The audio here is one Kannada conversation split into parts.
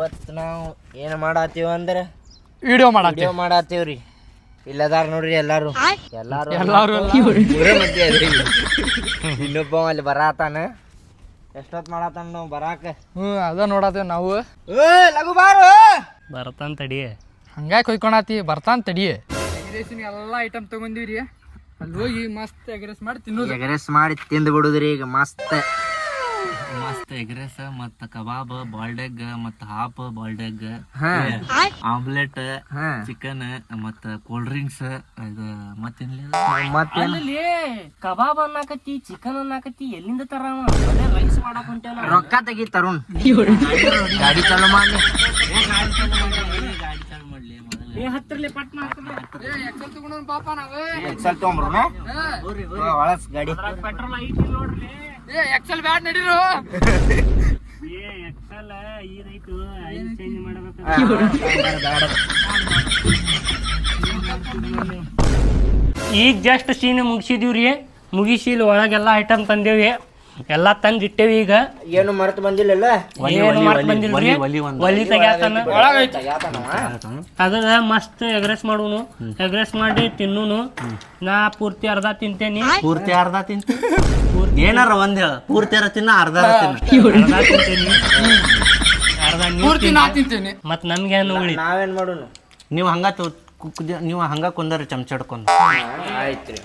ಇವತ್ತು ನಾವು ಏನು ಮಾಡತ್ತೀವ ಅಂದ್ರೆ ವಿಡಿಯೋ ಮಾಡ ವಿಡಿಯೋ ಮಾಡತ್ತೀವ್ರಿ. ಇಲ್ಲದಾರ ನೋಡ್ರಿ ಎಲ್ಲಾರು. ಎಲ್ಲಾರು ಎಲ್ಲಾರು ಊರೇ ಮಧ್ಯೆ ಅದ್ರಿ ಇನ್ನೊಬ್ಬ ಅಲ್ಲಿ ಬರಾತಾನ. ಎಷ್ಟೊತ್ ಮಾಡತ್ತಾನ ನಾವು ಬರಾಕ. ಹ್ಞೂ ಅದ ನೋಡತ್ತೇವ್ ನಾವು. ಏ ಲಘು ಬಾರು. ಬರತಾನ ತಡಿ. ಹಂಗಾಗಿ ಕೊಯ್ಕೊಳತಿ ಬರ್ತಾನ ತಡಿ. ಎಗ್ರೇಸಿನ ಎಲ್ಲ ಐಟಮ್ ತಗೊಂಡಿವ್ರಿ. ಅಲ್ಲಿ ಹೋಗಿ ಮಸ್ತ್ ಎಗ್ರೆಸ್ ಮಾಡಿ ತಿನ್ನೋದು. ಎಗರೆಸ್ ಮಾಡಿ ತಿಂದು ಬಿಡುದ್ರಿ ಈಗ ಮಸ್ತ್. ಮಸ್ತ್ ಎಗ್ರೆಸ್ ಮತ್ತ ಕಬಾಬ್ ಬಾಲ್ಡ್ ಎಗ್ ಮತ್ತ ಹಾಫ್ ಬಾಲ್ಡ್ ಎಗ್ ಹಾ. ಆಮ್ಲೆಟ್ ಚಿಕನ್ ಮತ್ತ ಕೋಲ್ಡ್ ಡ್ರಿಂಕ್ಸ್ ಇದು ಮತ್ತೇನ್ಲಿ ಮತ್ತೆ ಕಬಾಬ್ ಅನ್ನಕತ್ತಿ ಚಿಕನ್ ಅನ್ನಕತ್ತಿ ಎಲ್ಲಿಂದ ತರ ರೈಸ್ ಮಾಡಕ್ ಹೊಂಟೇನ ರೊಕ್ಕ ತೆಗಿ ತರುಣ್. ಗಾಡಿ ಚಾಲು ಮಾಡಿ ಗಾಡಿ ಚಾಲು ಮಾಡ್ಲಿ. ಮೊದಲು. ಏ ಹತ್ರಲಿ ಪಟ್ ತಗೊಂಡ್ ಪಾಪ ನಾವೇ. ಎಕ್ಸಲ್ ತೊಗೊಂಬ್ರನ ಒಳಸ್ ಗಾಡಿ. ಪೆಟ್ರೋಲ್ ಐತಿ ನೋಡ್ರಿ. ಏ ಎಕ್ಸೆಲ್ ಬ್ಯಾಡ್ ನಡೀರು. ಏ ಎಕ್ಸಲ್ ಈ ರೈತು ಐದು ಚೇಂಜ್ ಮಾಡ್ಬೇಕು ಈಗ ಜಸ್ಟ್ ಸೀನ್ ಮುಗಿಸಿದೀವ್ರಿ. ಮುಗಿಸಿ ಇಲ್ಲಿ ಒಳಗೆಲ್ಲ ಐಟಮ್ ತಂದೇವಿ ಎಲ್ಲ ತಂದ್ ಇಟ್ಟೇವಿ ಈಗ. ಏನು ಮರೆತು ಬಂದಿಲ್ಲಲ್ಲ? ಏನು ಬಂದಿಲ್ರಿ? ಒಲಿ ತೆಗ್ಯಾತನ? ಅದ್ರ ಮಸ್ತ್ ಎಗ್ರೆಸ್ ಮಾಡುನು. ಎಗ್ರೆಸ್ ಮಾಡಿ ತಿನ್ನುನು. ನಾ ಪೂರ್ತಿ ಅರ್ಧ ತಿಂತೇನಿ. ಪೂರ್ತಿ ಅರ್ಧ ತಿಂತೀನಿ ಏನಾರ ಒಂದ್ ಹೇಳ. ಪೂರ್ತಿ ಅರ ತಿನ್ನ ಅರ್ಧ ತಿನ್ನ. ಅರ್ಧ ತಿಂತೇನಿ. ಅರ್ಧ ಪೂರ್ತಿ ನಾ ತಿಂತೇನೆ. ಮತ್ ನಮ್ಗೇನು ಉಳಿ ನಾವೇನ್ ಮಾಡೋನು? ನೀವು ಹಂಗ ನೀವು ಹಂಗ ಕುಂದರಿ ಚಮಚ ಹಿಡ್ಕೊಂಡ್. ಆಯ್ತ್ರಿ.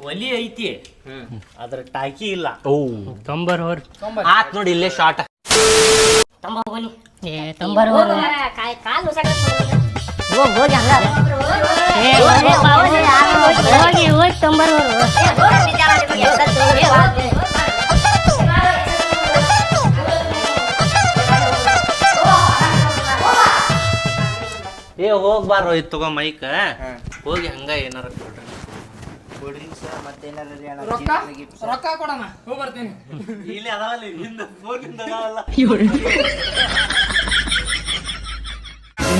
ಒಲಿ ಐತಿ ಅದ್ರ ಟಾಕಿ ಇಲ್ಲ ತೊಂಬರ್ ಹೋರ್ ಆತ್ ನೋಡಿ ಇಲ್ಲೇ ಶಾರ್ಟ್ ಏ ತೊಂಬರ್ ಹೋರ್ ಹೋಗಿ ಹೋಗಿ ತೊಂಬರ್ವರು ಏ ಹೋಗ್ಬಾರೋ ಇದು ತಗೋ ಮೈಕ್ ಹೋಗಿ ಹಂಗ ಏನಾರ ಕೊಡ್ರಿ ಕೂಲ್ ಡ್ರಿಂಕ್ಸ್ ಮತ್ತೇನಾರ ರೊಕ್ಕ? ರೊಕ್ಕ ಕೊಡಣ ಹೋಗಿ ಬರ್ತೀನಿ. ಇಲ್ಲಿ ಅದಾವಲ್ಲ ಹಿಂದ ಫೋನ್ ಅದಾವಲ್ಲ.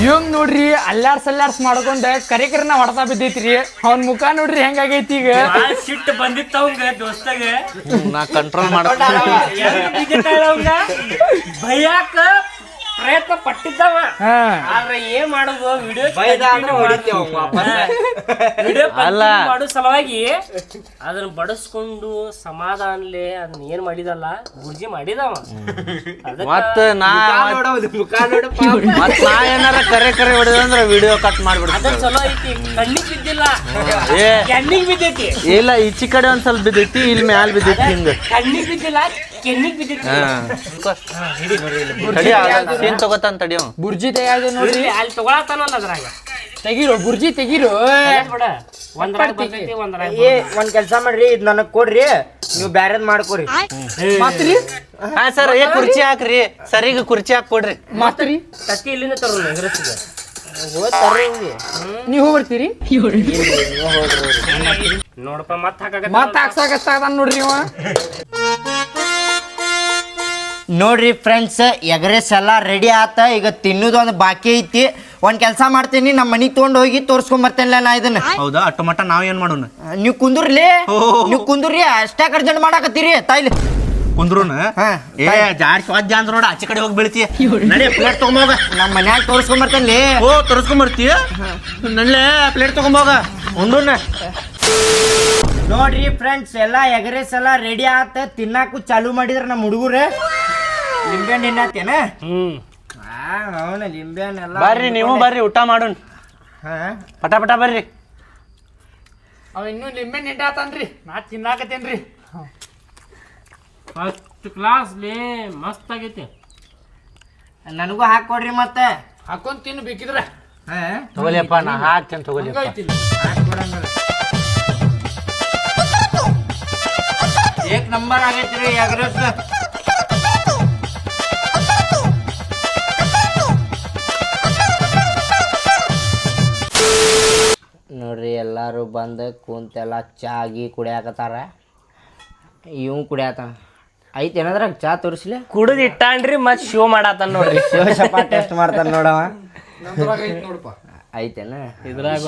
ಇವಂಗ್ ನೋಡ್ರಿ ಅಲ್ಲಾರ್ಸ್ ಅಲ್ಲಾರ್ಸ್ ಮಾಡ್ಕೊಂಡ ಕರಿಕರನ ಹೊಡ್ತಾ ಬಿದ್ದೈತ್ರಿ. ಅವ್ನ ಮುಖ ನೋಡ್ರಿ ಹೆಂಗಾಗೈತಿ ಈಗ. ಸಿಟ್ಟು ಬಂದಿತ್ತವಂಗ ದೋಸ್ತಾಗ. ನಾ ಕಂಟ್ರೋಲ್ ಮಾಡ್ಕೊಂಡ ಭಯಾಕ ಪ್ರಯತ್ನ ಪಟ್ಟಿದ್ದವ ಆದ್ರೆ ಏನ್ ಮಾಡೋದು? ವಿಡಿಯೋ ವಿಡಿಯೋ ಅಲ್ಲ. ಮಾಡೋ ಸಲುವಾಗಿ ಅದನ್ನ ಬಡಸ್ಕೊಂಡು ಸಮಾಧಾನಲೆ ಅದನ್ನ ಏನ್ ಮಾಡಿದಲ್ಲ ಗುರ್ಜಿ ಮಾಡಿದವ. ಮತ್ತ ನಾ ನೋಡೋದು ಮುಖ ನೋಡು ಮತ್ ನಾ ಏನಾರ ಕರೆ ಕರೆ ಹೊಡೆದಂದ್ರ ವಿಡಿಯೋ ಕಟ್ ಅದ ಮಾಡ್ಬಿಡ್ತೀನಿ. ಚಲೋ ಐತಿ ಕಣ್ಣಿಗ್ ಬಿದ್ದಿಲ್ಲ. ಕೆನ್ನಿಗ್ ಬಿದ್ದೈತಿ. ಇಲ್ಲ ಈಚಿ ಕಡೆ ಒಂದ್ ಸ್ವಲ್ಪ ಬಿದ್ದೈತಿ ಇಲ್ಲಿ ಮ್ಯಾಲ್ ಬಿದ್ದೈತಿ ಹಿಂಗ. ಕಣ್ಣಿಗ್ ಬಿದ್ದಿಲ್ಲ ಸೀನ್ ತಗೋತಾನ ತಡಿ ಅವ. ಬುರ್ಜಿ ತೆಗ್ಯಾದ ನೋಡ್ರಿ. ಅಲ್ಲಿ ತಗೊಳತಾನಲ್ಲ ಅದ್ರಾಗ? ತೆಗೀರೋ ಬುರ್ಜಿ ತೆಗೀರೋ. ಏ ಒಂದ್ ಕೆಲ್ಸ ಮಾಡ್ರಿ ಇದ್ ನನಗ್ ಕೊಡ್ರಿ. ನೀವು ಬ್ಯಾರೆದ್ ಮಾಡ್ಕೊರಿ. ಮಾತ್ರಿ? ಹಾ ಸರ್ ಏ ಕುರ್ಚಿ ಹಾಕ್ರಿ. ಸರಿಗ ಕುರ್ಚಿ ಹಾಕ್ ಕೊಡ್ರಿ. ಮಾತ್ರಿ? ತತ್ತಿ ಇಲ್ಲಿಂದ ತರೋಣ ಎಗ್ರೆಸ್ಗೆ ನೀವು ಬರ್ತೀರಿ ನೋಡಪ್ಪ ಮತ್ ಹಾಕಾಕ ಮತ್ತ ಹಾಕ್ಸಾಕ ನೋಡ್ರಿ ಇವ. ನೋಡ್ರಿ ಫ್ರೆಂಡ್ಸ್ ಎಗ್ರೆಸ್ ಎಲ್ಲ ರೆಡಿ ಆತ ಈಗ ತಿನ್ನೋದೊಂದು ಬಾಕಿ ಐತಿ. ಒಂದ್ ಕೆಲಸ ಮಾಡ್ತೀನಿ ನಮ್ಮ ಮನೆಗೆ ತೊಗೊಂಡು ಹೋಗಿ ತೋರ್ಸ್ಕೊಂಡ್ ಬರ್ತೇನಿಲ್ಲ ನಾ ಇದನ್ನ. ಹೌದಾ? ಅಟ್ಟು ಮಟ್ಟ ನಾವ್ ಏನ್ ಮಾಡೋಣ? ನೀವು ಕುಂದ್ರಲಿ? ನೀವು ಕುಂದ್ರಿ ಅಷ್ಟೇ ಅರ್ಜೆಂಟ್ ಮಾಡಾಕತ್ತೀರಿ. ತಾಯಿಲಿ ಕುಂದ್ರೂನ? ಹಾ, ಏ ಜಾಡ್ ಸ್ವಾಜ್ಯ ಅಂದ್ರ ನೋಡ ಆಚೆ ಕಡೆ ಹೋಗಿ ಬೀಳ್ತೀಯ ನಡಿ ಪ್ಲೇಟ್ ತಗೊಂಬೋಗ. ನಮ್ಮ ಮನ್ಯಾಗ ತೋರ್ಸ್ಕೊಂಡ್ ಬರ್ತೇನ್ಲಿ ಓ ತೋರಿಸ್ಕೊಂಬರ್ತೀಯ ನಳ್ಳೆ ಪ್ಲೇಟ್ ತಗೊಂಬೋಗ. ಉಂಡುನ ನೋಡ್ರಿ ಫ್ರೆಂಡ್ಸ್ ಎಲ್ಲ ಎಗ್ರೆಸ್ ಎಲ್ಲ ರೆಡಿ ಆತ ತಿನ್ನಾಕು ಚಾಲು ಮಾಡಿದ್ರ ನಮ್ಮ ಹುಡುಗರು. ಲಿಂಬೆ ಹಣ್ಣು ತಿನ್ನತ್ತೇನ ಹ್ಮ್ ಅವನ ಲಿಂಬೆ ಹಣ್ಣು ಎಲ್ಲ ಬರ್ರಿ ನೀವು ಬರ್ರಿ ಊಟ ಮಾಡೋಣ. ಹಾ? ಪಟ ಪಟ ಬರ್ರಿ. ಅವ ಇನ್ನೂ ಲಿಂಬೆ ನಿಂಡ ಆತನ್ರಿ ನಾ ತಿನ್ನಾಕತ್ತೇನ್ರಿ. ಫಸ್ಟ್ ಕ್ಲಾಸ್ ಲೇ ಮಸ್ತ್ ಆಗೈತಿ. ನನಗೂ ಹಾಕೊಡ್ರಿ ಮತ್ತೆ. ಹಾಕೊಂಡ್ ತಿನ್ನು ಬೇಕಿದ್ರೆ. ಹಾ? ತಗೊಲಿಯಪ್ಪ ನಾ ಹಾಕ್ತೇನೆ ತಗೊಲಿಯಪ್ಪ. ಏಕ್ ನಂಬರ್ ಆಗೈತ್ರಿ ಎಗ್ರೆಸ್. ಎಲ್ಲಾರು ಬಂದು ಕುಂತೆಲ್ಲ ಚಾ ಗಿ ಕುಡಿಯಾಕತ್ತಾರ. ಇವ್ ಕುಡಿಯಾತ. ಐತಿ ಏನಾದ್ರಾಗ ಚಾ ತೋರಿಸ್ಲಿ? ಕುಡಿದ್ ಇಟ್ಟಾನ್ರಿ ಮತ್ ಶೋ ಮಾಡತ್ತಾನ ನೋಡ್ರಿ. ಶಿವಶಪ್ಪ ಟೆಸ್ಟ್ ಮಾಡ್ತಾನ ನೋಡವ ಐತೆನ? ಇದ್ರಾಗ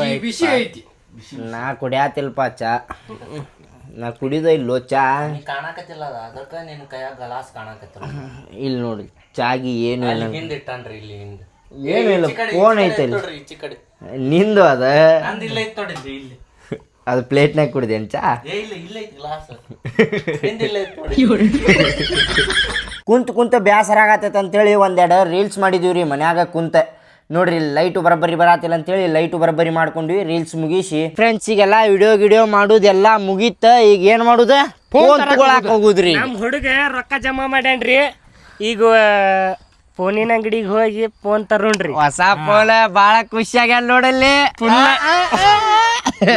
ನಾ ಕುಡಿಯಾತಿಲ್ಪ ಚಾ. ನಾ ಕುಡಿದ ಇಲ್ಲೋ ಚಾ. ಕಾಣಕತ್ತಿಲ್ಲ ಅದಕ್ಕೆ ನಿನ್ನ ಕೈಯಾಗ ಗಲಾಸ್ ಕಾಣಕತ್ತಿಲ್ಲ. ಇಲ್ಲಿ ನೋಡಿ ಚಾಗಿ ಏನು ಇಲ್ಲ. ಹಿಂದ್ ಇಟ್ಟಾನ್ರಿ ಇಲ್ಲಿ ಹಿಂದ್. ಏನು ಇಲ್ಲ ಈಚೆ ಕಡೆ, ಫೋನ್ ಐತೆ ನಿಂದು ಅದ? ಅದು ಪ್ಲೇಟ್ನಾಗ ಕುಡಿದೇನ್ ಚಾ? ಕುಂತ ಕುಂತ ಬೇಸರ ಆಗತ್ತೈತೆ ಅಂತೇಳಿ ಒಂದೆರಡು ರೀಲ್ಸ್ ಮಾಡಿದೀವಿ ರೀ ಮನ್ಯಾಗ ಕುಂತ. ನೋಡ್ರಿ ಲೈಟು ಬರಬ್ಬರಿ ಬರತ್ತಿಲ್ಲ ಅಂತೇಳಿ ಲೈಟು ಬರಬ್ಬರಿ ಮಾಡ್ಕೊಂಡ್ವಿ ರೀಲ್ಸ್ ಮುಗಿಸಿ. ಫ್ರೆಂಡ್ಸ್ ಈಗೆಲ್ಲ ವಿಡಿಯೋ ಗಿಡಿಯೋ ಮಾಡೋದೆಲ್ಲ ಮುಗೀತ ಈಗ ಏನು ಮಾಡುದ? ಫೋನ್ ತಗೊಳಕ್ ಹೋಗುದ್ರಿ. ನಮ್ಮ ಹುಡುಗ ರೊಕ್ಕ ಜಮಾ ಮಾಡ್ಯಾನ್ರಿ. ಈಗ ಫೋನಿನ ಅಂಗಡಿಗೆ ಹೋಗಿ ಫೋನ್ ತರೋಣ್ರಿ. ಹೊಸ ಫೋನ್ ಬಾಳ ಖುಷಿ ಆಗ್ಯಾನ ನೋಡಲ್ಲಿ.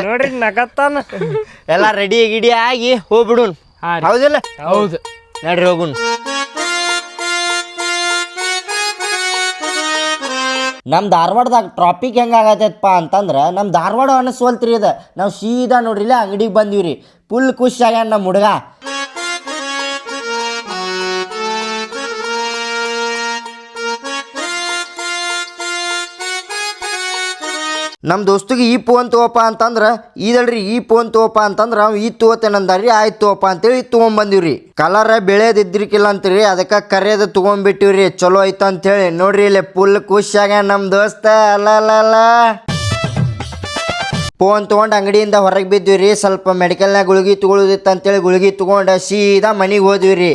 ನೋಡ್ರಿ ನಗತ್ತಾನ. ಎಲ್ಲ ರೆಡಿ ಗಿಡಿ ಆಗಿ ಹೋಗ್ಬಿಡುನ್. ಹೌದಿಲ್ಲ? ಹೌದು. ನಡ್ರಿ ಹೋಗುನ್ ನಮ್ಮ ಧಾರವಾಡದಾಗ ಟ್ರಾಫಿಕ್ ಹೆಂಗೆ ಆಗತ್ತಪ್ಪ ಅಂತಂದ್ರೆ ನಮ್ಮ ಧಾರವಾಡ ಅನ್ನಿಸ್ವಲ್ತ್ರಿ ಅದ. ನಾವು ಸೀದಾ ನೋಡ್ರಿಲ್ಲ ಅಂಗಡಿಗೆ ಬಂದೀವಿ ಫುಲ್ ಖುಷಿ ಆಗ್ಯಾನ ನಮ್ಮ ಹುಡುಗ. ನಮ್ಮ ದೋಸ್ತಿಗೆ ಈ ಫೋನ್ ತಗೋಪ ಅಂತಂದ್ರೆ ಇದಳ್ರಿ ಈ ಫೋನ್ ತಗೋಪ ಅಂತಂದ್ರೆ ಅವ್ನು ಈ ತಗೋತೇನೆ ಅಂದಾರಿ ಆಯ್ತು ತಗೋಪ ಅಂತೇಳಿ ತೊಗೊಂಬಂದಿವ್ರಿ. ಕಲರ್ ಬೆಳೆದಿದ್ರಿಕಿಲ್ಲ ಅಂತೀರಿ, ಅದಕ್ಕೆ ಕರೆಯದ ರೀ ಚಲೋ ಆಯ್ತು ಅಂತೇಳಿ. ನೋಡ್ರಿ ಇಲ್ಲಿ ಫುಲ್ ಖುಷಿಯಾಗ ನಮ್ಮ ದೋಸ್ತ. ಅಲ್ಲ ಅಲ್ಲ ಅಲ್ಲ ಫೋನ್ ತೊಗೊಂಡು ಅಂಗಡಿಯಿಂದ ಹೊರಗೆ ಬಿದ್ದಿವ್ರಿ, ಸ್ವಲ್ಪ ಮೆಡಿಕಲ್ನಾಗ ಗುಳಿಗೆ ತಗೊಳ್ಳೋದಿತ್ತು ಅಂತೇಳಿ ಗುಳಿಗೆ ತೊಗೊಂಡು ಸೀದಾ ಮನೆಗೆ ಹೋದ್ವಿ ರೀ